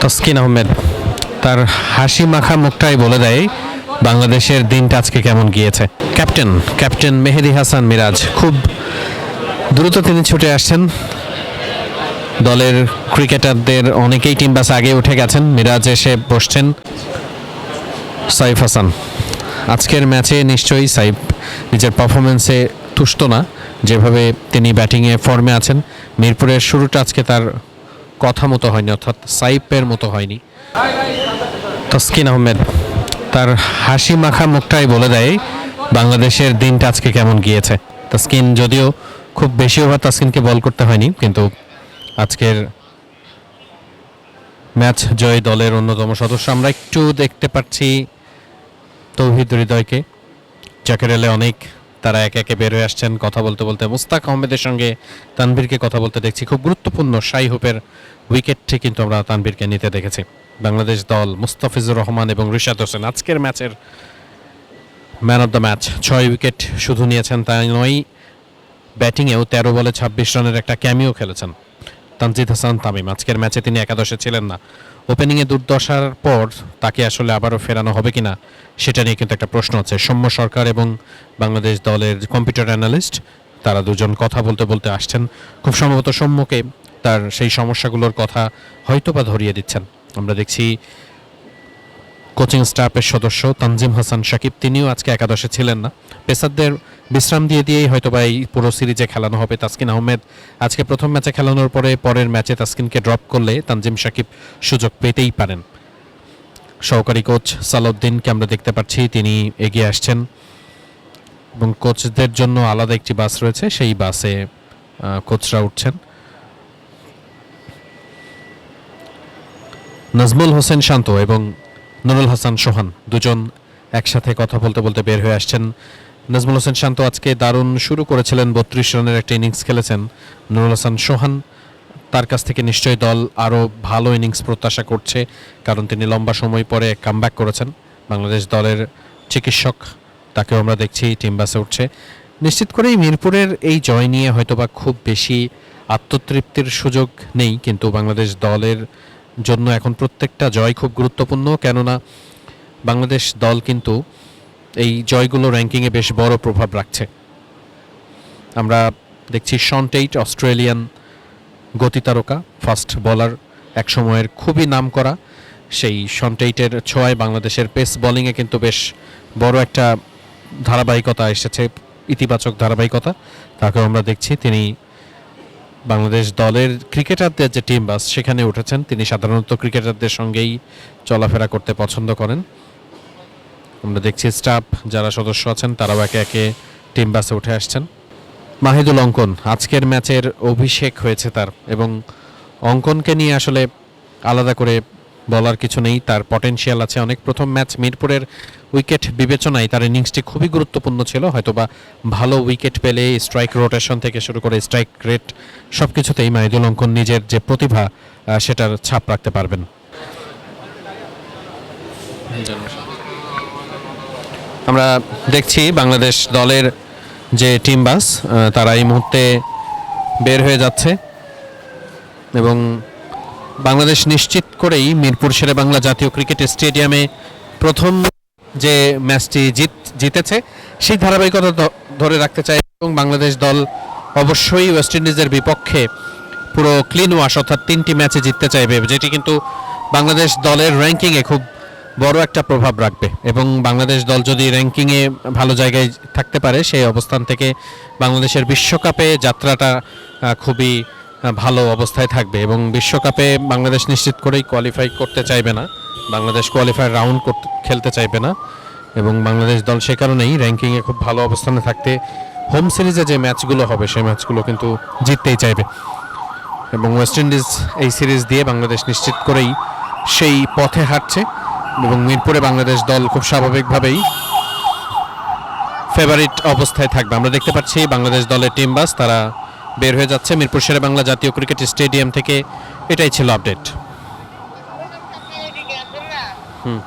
তসকিন আহমেদ, তার হাসি মাখা মুখটাই বলে দেয়, বাংলাদেশের দিনটা আজকে কেমন গিয়েছে। ক্যাপ্টেন ক্যাপ্টেন মেহেদি হাসান মিরাজ, খুব দ্রুত তিনি ছুটে আসছেন। দলের ক্রিকেটারদের অনেকেই টিম আগে উঠে গেছেন, মিরাজ এসে বসছেন। সাইফ হাসান, আজকের ম্যাচে নিশ্চয়ই সাইফ নিজের পারফরমেন্সে তুষ্ট না, যেভাবে তিনি ব্যাটিংয়ে ফর্মে আছেন। মিরপুরের শুরুটা আজকে তার কথা মতো হয়নি, অর্থাৎ সাইফের মতো হয়নি। তসকিন আহমেদ, তার হাসি মাখা মুখটাই বলে দেয়, বাংলাদেশের দিনটা আজকে কেমন গিয়েছে। তাসকিন, যদিও খুব বেশি ওভার তাসকিনকে বল করতে হয়নি, কিন্তু আজকের ম্যাচ জয় দলের অন্যতম সদস্য। আমরা একটু দেখতে পাচ্ছি তৌহিদ হৃদয়কে। এলে অনেক তারা একে একে বের হয়ে আসছেন কথা বলতে বলতে। মুস্তাক আহমেদের সঙ্গে তানভীরকে কথা বলতে দেখছি। খুব গুরুত্বপূর্ণ শাই হোপের উইকেটটি কিন্তু আমরা তানভীরকে নিতে দেখেছি। বাংলাদেশ দল মুস্তাফিজুর রহমান এবং রিশাদ হোসেন আজকের ম্যাচের ম্যান অফ দ্য ম্যাচ। ছয় উইকেট শুধু নিয়েছেন তাই নয়, ব্যাটিংয়েও তেরো বলে ছাব্বিশ রানের একটা ক্যামিও খেলেছেন তানজিদ হাসান তামিম। আজকের ম্যাচে তিনি একাদশে ছিলেন না। ওপেনিংয়ে দুর্দশার পর তাকে আসলে আবারও ফেরানো হবে কিনা, সেটা নিয়ে কিন্তু একটা প্রশ্ন আছে। সৌম্য সরকার এবং বাংলাদেশ দলের কম্পিউটার অ্যানালিস্ট তারা দুজন কথা বলতে বলতে আসছেন। খুব সম্ভবত সৌম্যকে তার সেই সমস্যাগুলোর কথা হয়তো বা ধরিয়ে দিচ্ছেন। আমরা দেখছি কোচিং স্টাফের সদস্য তানজিম হাসান সাকিব, তিনিও আজকে একাদশে ছিলেন না। পেসারদের বিশ্রাম দিয়ে দিয়েই হয়তোবা এই পুরো সিরিজে খেলানো হবে। তাসকিন আহমেদ আজকে প্রথম ম্যাচে খেলানোর পরে পরের ম্যাচে তাসকিনকে ড্রপ করলে তানজিম সাকিব সুযোগ পেতেই পারেন। সহকারী কোচ সালাউদ্দিনকে আমরা দেখতে পাচ্ছি, তিনি এগিয়ে আসছেন। এবং কোচদের জন্য আলাদা একটি বাস রয়েছে, সেই বাসে কোচরা উঠছেন। নাজমুল হোসেন শান্ত এবং নুরুল হাসান সোহান দুজন একসাথে কথা বলতে বলতে বের হয়ে আসছেন। নাজমুল হোসেন শান্ত আজকে দারুণ শুরু করেছিলেন, বত্রিশ রানের একটা ইনিংস খেলেছেন। নুরুল হাসান সোহান তার কাছ থেকে নিশ্চয়ই দল আরও ভালো ইনিংস প্রত্যাশা করছে, কারণ তিনি লম্বা সময় পরে কামব্যাক করেছেন। বাংলাদেশ দলের চিকিৎসক, তাকেও আমরা দেখছি, টিম বাসে উঠছে। নিশ্চিত করেই মিরপুরের এই জয় নিয়ে হয়তোবা খুব বেশি আত্মতৃপ্তির সুযোগ নেই, কিন্তু বাংলাদেশ দলের জন্য এখন প্রত্যেকটা জয় খুব গুরুত্বপূর্ণ, কেননা বাংলাদেশ দল কিন্তু এই জয়গুলো র্যাঙ্কিংয়ে বেশ বড় প্রভাব রাখছে। আমরা দেখছি শন টেইট, অস্ট্রেলিয়ান গতিতারকা, ফাস্ট বোলার এক সময়ের খুবই নামকরা। সেই শন টেইটের ছোঁয়ায় বাংলাদেশের পেস বোলিংয়ে কিন্তু বেশ বড় একটা ধারাবাহিকতা এসেছে, ইতিবাচক ধারাবাহিকতা। তাকেও আমরা দেখছি, তিনি বাংলাদেশ দলের ক্রিকেটারদের যে টিম বাস সেখানে উঠেছেন, তিনি সাধারণত ক্রিকেটারদের সঙ্গেই চলাফেরা করতে পছন্দ করেন। আমরা দেখছি স্টাফ যারা সদস্য আছেন, তারাও একে একে টিম বাসে উঠে আসছেন। মাহিদুল অঙ্কন, আজকের ম্যাচের অভিষেক হয়েছে তার এবং অঙ্কনকে নিয়ে আসলে আলাদা করে বলার কিছু নেই, তার পটেনশিয়াল আছে। অনেক প্রথম ম্যাচ মিরপুরের উইকেট বিবেচনায় তার ইনিংসটি খুবই গুরুত্বপূর্ণ ছিল, হয়তোবা ভালো উইকেট পেলে স্ট্রাইক রোটেশন থেকে শুরু করে স্ট্রাইক রেট সব কিছুতেই মাহিদুল অঙ্কন নিজের যে প্রতিভা সেটার ছাপ রাখতে পারবেন। আমরা দেখছি বাংলাদেশ দলের যে টিম বাস তারা এই মুহূর্তে বের হয়ে যাচ্ছে এবং বাংলাদেশ নিশ্চিত করেই মিরপুর শেরে বাংলা জাতীয় ক্রিকেট স্টেডিয়ামে প্রথম যে ম্যাচটি জিত, জিতেছে, সেই ধারাবাহিকতা ধরে রাখতে চায় এবং বাংলাদেশ দল অবশ্যই ওয়েস্ট ইন্ডিজের বিপক্ষে পুরো ক্লিন ওয়াশ অর্থাৎ তিনটি ম্যাচে জিততে চাইবে, যেটি কিন্তু বাংলাদেশ দলের র্যাঙ্কিংয়ে খুব বড় একটা প্রভাব রাখবে এবং বাংলাদেশ দল যদি র্যাঙ্কিংয়ে ভালো জায়গায় থাকতে পারে, সেই অবস্থান থেকে বাংলাদেশের বিশ্বকাপে যাত্রাটা খুবই ভালো অবস্থায় থাকবে এবং বিশ্বকাপে বাংলাদেশ নিশ্চিত করেই কোয়ালিফাই করতে চাইবে না। বাংলাদেশ কোয়ালিফায়ার রাউন্ড খেলতে চাইবে না। এবং বাংলাদেশ দল সে কারণেই র্যাঙ্কিংয়ে খুব ভালো অবস্থানে থাকতে হোম সিরিজে যে ম্যাচগুলো হবে, সেই ম্যাচগুলো কিন্তু জিততেই চাইবে। এবং ওয়েস্ট ইন্ডিজ এই সিরিজ দিয়ে বাংলাদেশ নিশ্চিত করেই সেই পথে হাঁটছে এবং মিরপুরে বাংলাদেশ দল খুব স্বাভাবিকভাবেই ফেভারিট অবস্থায় থাকবে। আমরা দেখতে পাচ্ছি বাংলাদেশ দলের টিম বাস তারা বের হয়ে যাচ্ছে। মিরপুর শেরে বাংলা জাতীয় ক্রিকেট স্টেডিয়াম থেকে এটাই ছিল আপডেট। হুম।